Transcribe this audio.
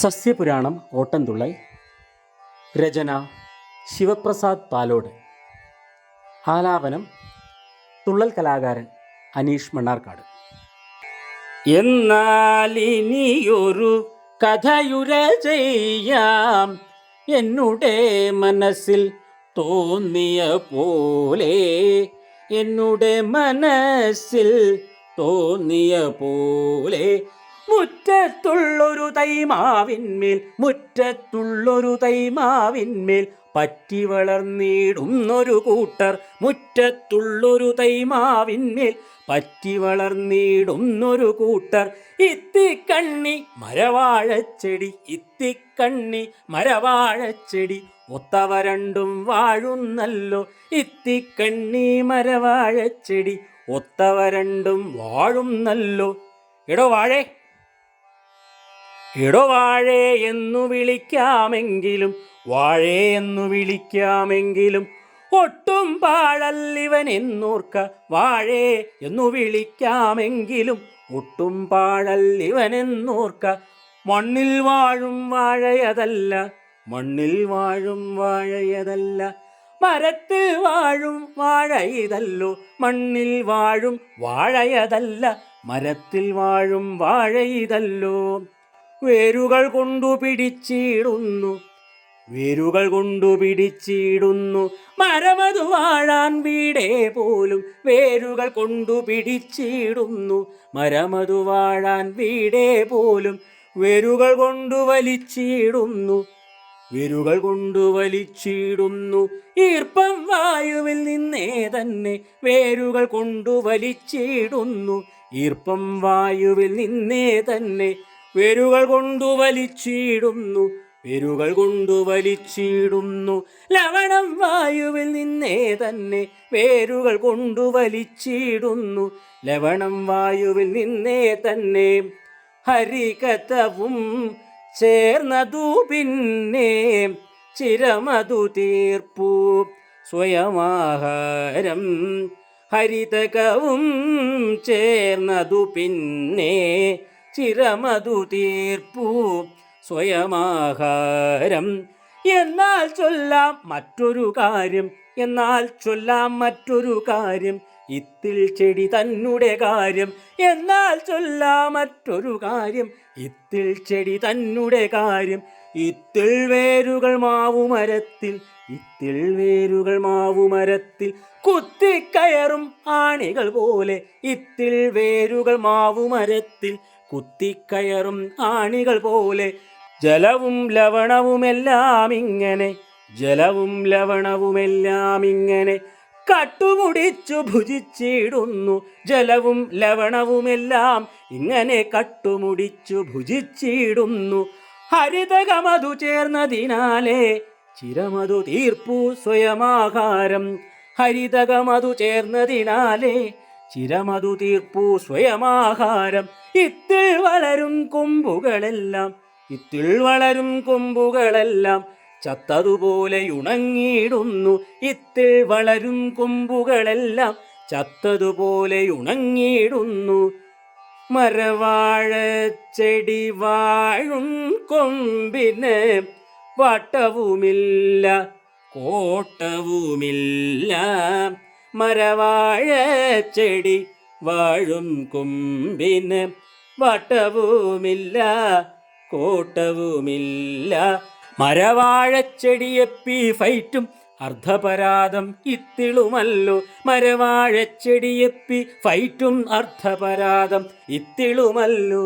സസ്യപുരാണം ഓട്ടംതുള്ളൽ രചന ശിവപ്രസാദ് പാലോട്. ആലാപനം തുള്ളൽ കലാകാരൻ അനീഷ് മണ്ണാർക്കാട്. എന്നാൽ ഇനിയൊരു കഥയുര ചെയ്യാം. എന്നുടെ മനസ്സിൽ തോന്നിയ പോലെ എന്നുടെ മനസ്സിൽ തോന്നിയ പോലെ മുറ്റത്തുള്ളൊരു തൈമാവിന്മേൽ മുറ്റത്തുള്ളൊരു തൈമാവിന്മേൽ പറ്റി വളർന്നിടുന്നൊരു കൂട്ടർ മുറ്റത്തുള്ളൊരു തൈമാവിന്മേൽ പറ്റി വളർന്നിടുന്നൊരു കൂട്ടർ. ഇത്തിക്കണ്ണി മരവാഴച്ചെടി ഇത്തിക്കണ്ണി മരവാഴച്ചെടി ഒത്തവ രണ്ടും വാഴുന്നല്ലോ. ഇത്തിക്കണ്ണി മരവാഴച്ചെടി ഒത്തവ രണ്ടും വാഴുന്നല്ലോ. എടോ വാഴേ എടോ വാഴേ എന്നു വിളിക്കാമെങ്കിലും വാഴേ എന്നു വിളിക്കാമെങ്കിലും ഒട്ടും പാഴല്ലിവൻ എന്നോർക്ക വാഴേ എന്നു വിളിക്കാമെങ്കിലും ഒട്ടും പാഴല്ലിവൻ എന്നോർക്ക മണ്ണിൽ വാഴും വാഴയതല്ല മണ്ണിൽ വാഴും വാഴയതല്ല മരത്തിൽ വാഴും വാഴയിതല്ലോ മണ്ണിൽ വാഴും വാഴയതല്ല മരത്തിൽ വാഴും വാഴ ഇതല്ലോ വേരുകൾ കൊണ്ടു പിടിച്ചിടുന്നു. വേരുകൾ കൊണ്ടു പിടിച്ചിടുന്നു. മരമതു വാഴാൻ വീടേ പോലും വേരുകൾ കൊണ്ടു പിടിച്ചിടുന്നു. മരമതു വാഴാൻ വീടേ പോലും വേരുകൾ കൊണ്ടു വലിച്ചിടുന്നു. വേരുകൾ കൊണ്ടു വലിച്ചിടുന്നു. ഈർപ്പം വായുവിൽ നിന്നേ തന്നെ വേരുകൾ കൊണ്ടു വലിച്ചിടുന്നു. ഈർപ്പം വായുവിൽ നിന്നേ തന്നെ വേരുകൾ കൊണ്ടു വലിച്ചിടുന്നു വേരുകൾ കൊണ്ടു വലിച്ചിടുന്നു. ലവണം വായുവിൽ നിന്നേ തന്നെ വേരുകൾ കൊണ്ടു വലിച്ചിടുന്നു. ലവണം വായുവിൽ നിന്നേ തന്നെ ഹരികഥവും ചേർന്നതു പിന്നെ ചിരമതു തീർപ്പു. സ്വയമാഹാരം ഹരിതകവും ചേർന്നതു പിന്നെ ചിരമതു തീർപ്പു സ്വയമാഹാരം. എന്നാൽ ചൊല്ലാം മറ്റൊരു കാര്യം എന്നാൽ ചൊല്ലാം മറ്റൊരു കാര്യം ഇത്തിൽ ചെടി തന്നുടെ കാര്യം. എന്നാൽ ചൊല്ലാം മറ്റൊരു കാര്യം ഇത്തിൽ ചെടി തന്നുടെ കാര്യം. ഇത്തിൽ വേരുകൾ മാവുമരത്തിൽ ഇത്തിൽ വേരുകൾ മാവുമരത്തിൽ കുത്തിക്കയറും ആണികൾ പോലെ ഇത്തിൽ വേരുകൾ മാവുമരത്തിൽ കുത്തിക്കയറും ആണികൾ പോലെ. ജലവും ലവണവുമെല്ലാം ഇങ്ങനെ ജലവും ലവണവുമെല്ലാം ഇങ്ങനെ കട്ടുമുടിച്ചു ഭുജിച്ചിടുന്നു. ജലവും ലവണവുമെല്ലാം ഇങ്ങനെ കട്ടുമുടിച്ചു ഭുജിച്ചിടുന്നു. ഹരിതകമതു ചേർന്നതിനാലേ ചിരമതു തീർപ്പു സ്വയമാകാരം ഹരിതകമതു ചേർന്നതിനാലേ ചിരമതു തീർപ്പു സ്വയമാഹാരം. ഇത്തിൽ വളരും കൊമ്പുകളെല്ലാം ഇത്തിൽ വളരും കൊമ്പുകളെല്ലാം ചത്തതുപോലെ ഉണങ്ങിയിടുന്നു ഇത്തിൽ വളരും കൊമ്പുകളെല്ലാം ചത്തതുപോലെ ഉണങ്ങിയിടുന്നു മരവാഴ ചെടി വാഴും കൊമ്പിന് വട്ടവുമില്ല കോട്ടവുമില്ല. മരവാഴ ചെടി വാഴും കൊമ്പിന് വട്ടവുമില്ല കോട്ടവുമില്ല. മരവാഴച്ചെടിയെപ്പി ഫൈറ്റും അർദ്ധപരാധം ഇത്തിളുമല്ലു. മരവാഴച്ചെടിയെപ്പി ഫൈറ്റും അർദ്ധപരാധം ഇത്തിളുമല്ലോ.